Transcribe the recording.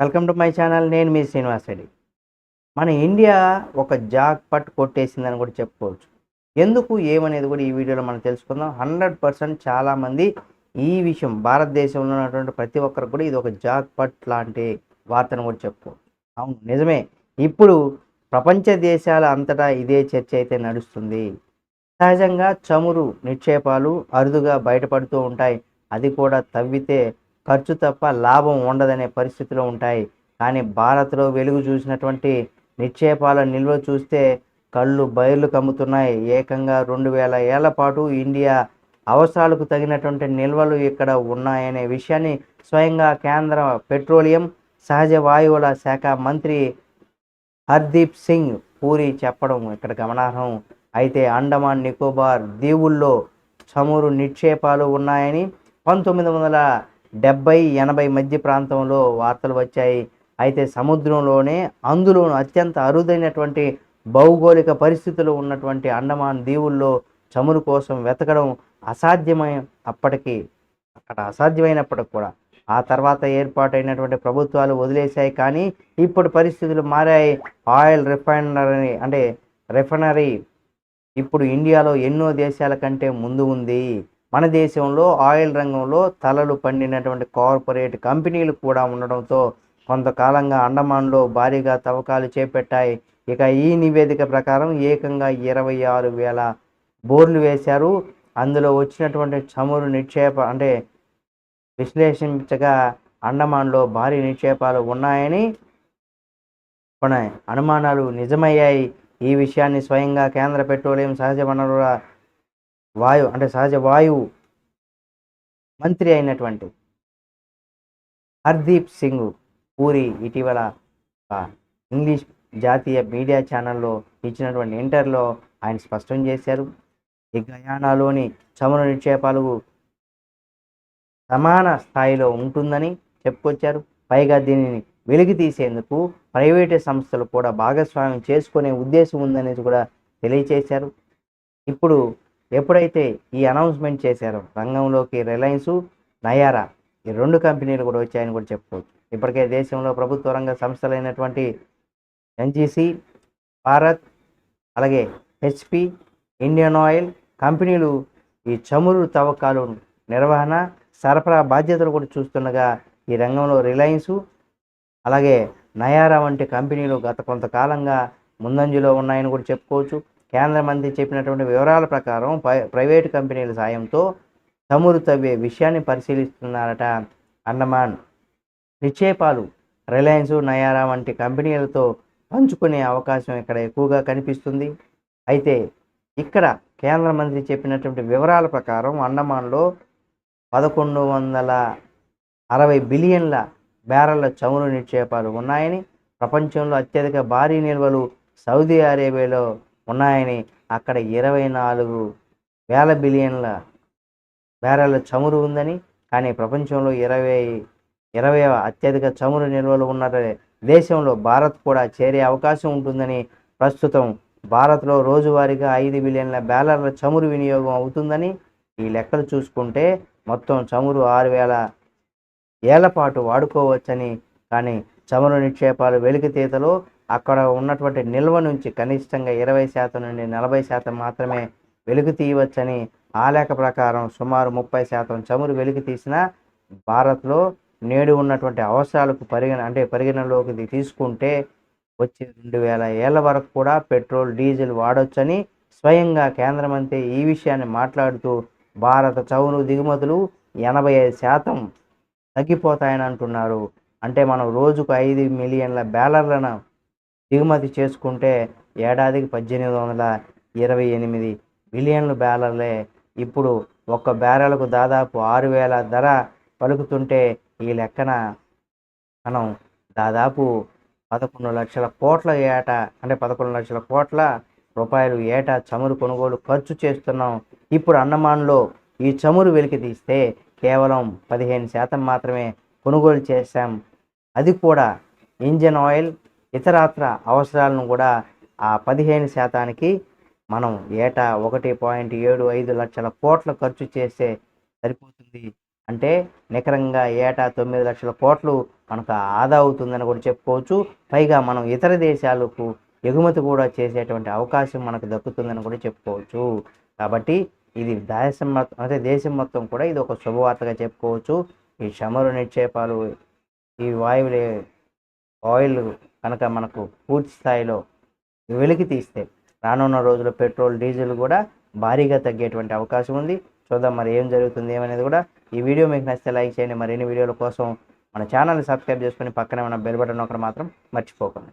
Welcome to my channel నేను మీ శ్రీనివాస్ రెడ్డి. మన India ఒక జాక్ పట్ కొట్టేసిందని కూడా చెప్పుకోవచ్చు. ఎందుకు ఏమనేది కూడా ఈ వీడియోలో మనం తెలుసుకుందాం. హండ్రెడ్ పర్సెంట్ చాలామంది ఈ విషయం భారతదేశంలో ఉన్నటువంటి ప్రతి ఒక్కరు కూడా ఇది ఒక జాక్ పట్ లాంటి వార్తను కూడా చెప్పుకోవచ్చు. అవును నిజమే. ఇప్పుడు ప్రపంచ దేశాల అంతటా ఇదే చర్చ అయితే నడుస్తుంది. సహజంగా చమురు నిక్షేపాలు అరుదుగా బయటపడుతూ ఉంటాయి. అది కూడా తవ్వితే ఖర్చు తప్ప లాభం ఉండదనే పరిస్థితిలో ఉంటాయి. కానీ భారత్లో వెలుగు చూసినటువంటి నిక్షేపాల నిల్వ చూస్తే కళ్ళు బయర్లు కమ్ముతున్నాయి. ఏకంగా రెండు వేల ఏళ్ళ పాటు ఇండియా అవసరాలకు తగినటువంటి నిల్వలు ఇక్కడ ఉన్నాయనే విషయాన్ని స్వయంగా కేంద్ర పెట్రోలియం సహజ వాయువుల శాఖ మంత్రి హర్దీప్ సింగ్ పూరి చెప్పడం ఇక్కడ గమనార్హం. అయితే అండమాన్ నికోబార్ దీవుల్లో చమురు నిక్షేపాలు ఉన్నాయని పంతొమ్మిది వందల డెబ్బై ఎనభై మధ్య ప్రాంతంలో వార్తలు వచ్చాయి. అయితే సముద్రంలోనే అందులో అత్యంత అరుదైనటువంటి భౌగోళిక పరిస్థితులు ఉన్నటువంటి అండమాన్ దీవుల్లో చమురు కోసం వెతకడం అసాధ్యమై అప్పటికి అక్కడ అసాధ్యమైనప్పటికి కూడా. ఆ తర్వాత ఏర్పాటైనటువంటి ప్రభుత్వాలు వదిలేశాయి కానీ ఇప్పుడు పరిస్థితులు మారాయి. ఆయిల్ రిఫైనరీ అంటే రిఫైనరీ ఇప్పుడు ఇండియాలో ఎన్నో దేశాల కంటే ముందు ఉంది. మన దేశంలో ఆయిల్ రంగంలో తలలు పండినటువంటి కార్పొరేట్ కంపెనీలు కూడా ఉండడంతో కొంతకాలంగా అండమాన్లో భారీగా తవ్వకాలు చేపట్టాయి. ఇక ఈ నివేదిక ప్రకారం ఏకంగా ఇరవై ఆరు వేల బోర్లు వేశారు. అందులో వచ్చినటువంటి చమురు నిక్షేప అంటే విశ్లేషించగా అండమాన్లో భారీ నిక్షేపాలు ఉన్నాయని కొన్ని అనుమానాలు నిజమయ్యాయి. ఈ విషయాన్ని స్వయంగా కేంద్ర పెట్రోలియం సహజ వనరుల వాయువు అంటే సహజ వాయువు మంత్రి అయినటువంటి హర్దీప్ సింగ్ పూరి ఇటీవల ఇంగ్లీష్ జాతీయ మీడియా ఛానల్లో ఇచ్చినటువంటి ఇంటర్లో ఆయన స్పష్టం చేశారు. ఈ గయానాలోని చమురు నిక్షేపాలు సమాన స్థాయిలో ఉంటుందని చెప్పుకొచ్చారు. పైగా దీనిని వెలికి తీసేందుకు ప్రైవేటు సంస్థలు కూడా భాగస్వామ్యం చేసుకునే ఉద్దేశం ఉందనేది కూడా తెలియచేశారు. ఇప్పుడు ఎప్పుడైతే ఈ అనౌన్స్మెంట్ చేశారో రంగంలోకి రిలయన్స్ నయారా ఈ రెండు కంపెనీలు కూడా వచ్చాయని కూడా చెప్పుకోవచ్చు. ఇప్పటికే దేశంలో ప్రభుత్వ రంగ సంస్థలైనటువంటి ఎన్జీసీ భారత్ అలాగే హెచ్పి ఇండియన్ ఆయిల్ కంపెనీలు ఈ చమురు తవ్వకాలు నిర్వహణ సరఫరా బాధ్యతలు కూడా చూస్తుండగా ఈ రంగంలో రిలయన్స్ అలాగే నయారా వంటి కంపెనీలు గత కొంతకాలంగా ముందంజలో ఉన్నాయని కూడా చెప్పుకోవచ్చు. కేంద్ర మంత్రి చెప్పినటువంటి వివరాల ప్రకారం ప్రైవేటు కంపెనీల సాయంతో చమురు తవ్వే విషయాన్ని పరిశీలిస్తున్నారట అండమాన్. నిక్షేపాలు రిలయన్స్ నయారా వంటి కంపెనీలతో పంచుకునే అవకాశం ఇక్కడ ఎక్కువగా కనిపిస్తుంది. అయితే ఇక్కడ కేంద్ర మంత్రి చెప్పినటువంటి వివరాల ప్రకారం అండమాన్లో పదకొండు వందల అరవై బిలియన్ల బ్యారెళ్ళ చమురు నిక్షేపాలు ఉన్నాయని ప్రపంచంలో అత్యధిక భారీ నిల్వలు సౌదీ అరేబియాలో ఉన్నాయని అక్కడ ఇరవై నాలుగు వేల బిలియన్ల బ్యారెళ్ళ చమురు ఉందని కానీ ప్రపంచంలో ఇరవై ఇరవై అత్యధిక చమురు నిల్వలు ఉన్న దేశంలో భారత్ కూడా చేరే అవకాశం ఉంటుందని ప్రస్తుతం భారత్లో రోజువారీగా ఐదు బిలియన్ల బ్యాలర్ల చమురు వినియోగం అవుతుందని ఈ లెక్కలు చూసుకుంటే మొత్తం చమురు ఆరు వేల ఏళ్ళ పాటు వాడుకోవచ్చని కానీ చమురు నిక్షేపాలు వెలికితీతలో అక్కడ ఉన్నటువంటి నిల్వ నుంచి కనిష్టంగా ఇరవై శాతం నుండి నలభై శాతం మాత్రమే వెలుగు తీయవచ్చని ఆ ప్రకారం సుమారు ముప్పై శాతం చమురు వెలుగు తీసిన భారత్లో నేడు ఉన్నటువంటి అవసరాలకు పరిగణ అంటే పరిగణలోకి తీసుకుంటే వచ్చే రెండు వేల ఏళ్ళ వరకు కూడా పెట్రోల్ డీజిల్ వాడొచ్చని స్వయంగా కేంద్ర మంత్రి ఈ విషయాన్ని మాట్లాడుతూ భారత చవును దిగుమతులు ఎనభై ఐదు శాతం తగ్గిపోతాయని అంటున్నారు. అంటే మనం రోజుకు ఐదు మిలియన్ల బ్యాలర్లను దిగుమతి చేసుకుంటే ఏడాదికి పద్దెనిమిది వందల ఇరవై ఎనిమిది బిలియన్ల బ్యాలర్లే. ఇప్పుడు ఒక్క బ్యారెలకు దాదాపు ఆరు వేల ధర పలుకుతుంటే ఈ లెక్కన మనం దాదాపు పదకొండు లక్షల కోట్ల ఏటా అంటే పదకొండు లక్షల కోట్ల రూపాయలు ఏటా చమురు కొనుగోలు ఖర్చు చేస్తున్నాం. ఇప్పుడు అన్నమాన్లో ఈ చమురు వెలికి తీస్తే కేవలం పదిహేను శాతం మాత్రమే కొనుగోలు చేశాం. అది కూడా ఇంజన్ ఆయిల్ ఇతరాత్ర అవసరాలను కూడా ఆ పదిహేను శాతానికి మనం ఏటా ఒకటి పాయింట్ ఏడు ఐదు లక్షల కోట్ల ఖర్చు చేస్తే సరిపోతుంది. అంటే నికరంగా ఏటా తొమ్మిది లక్షల కోట్లు మనకు ఆదా అవుతుందని కూడా చెప్పుకోవచ్చు. పైగా మనం ఇతర దేశాలకు ఎగుమతి కూడా చేసేటువంటి అవకాశం మనకు దక్కుతుందని కూడా చెప్పుకోవచ్చు. కాబట్టి ఇది దేశం మొత్తం అంటే దేశం మొత్తం కూడా ఇది ఒక శుభవార్తగా చెప్పుకోవచ్చు. ఈ చమురు నిక్షేపాలు ఈ వాయువులే ఆయిల్ కనుక మనకు పూర్తి స్థాయిలో వెలికి తీస్తే రానున్న రోజుల్లో పెట్రోల్ డీజిల్ కూడా భారీగా తగ్గేటువంటి అవకాశం ఉంది. చూద్దాం మరి ఏం జరుగుతుంది ఏమనేది కూడా ఈ వీడియో మీకు నచ్చితే లైక్ చేయండి. మరిన్ని వీడియోల కోసం మన ఛానల్ని సబ్స్క్రైబ్ చేసుకొని పక్కనే ఉన్న బెల్ బటన్ ఒకటి మాత్రం మర్చిపోకండి.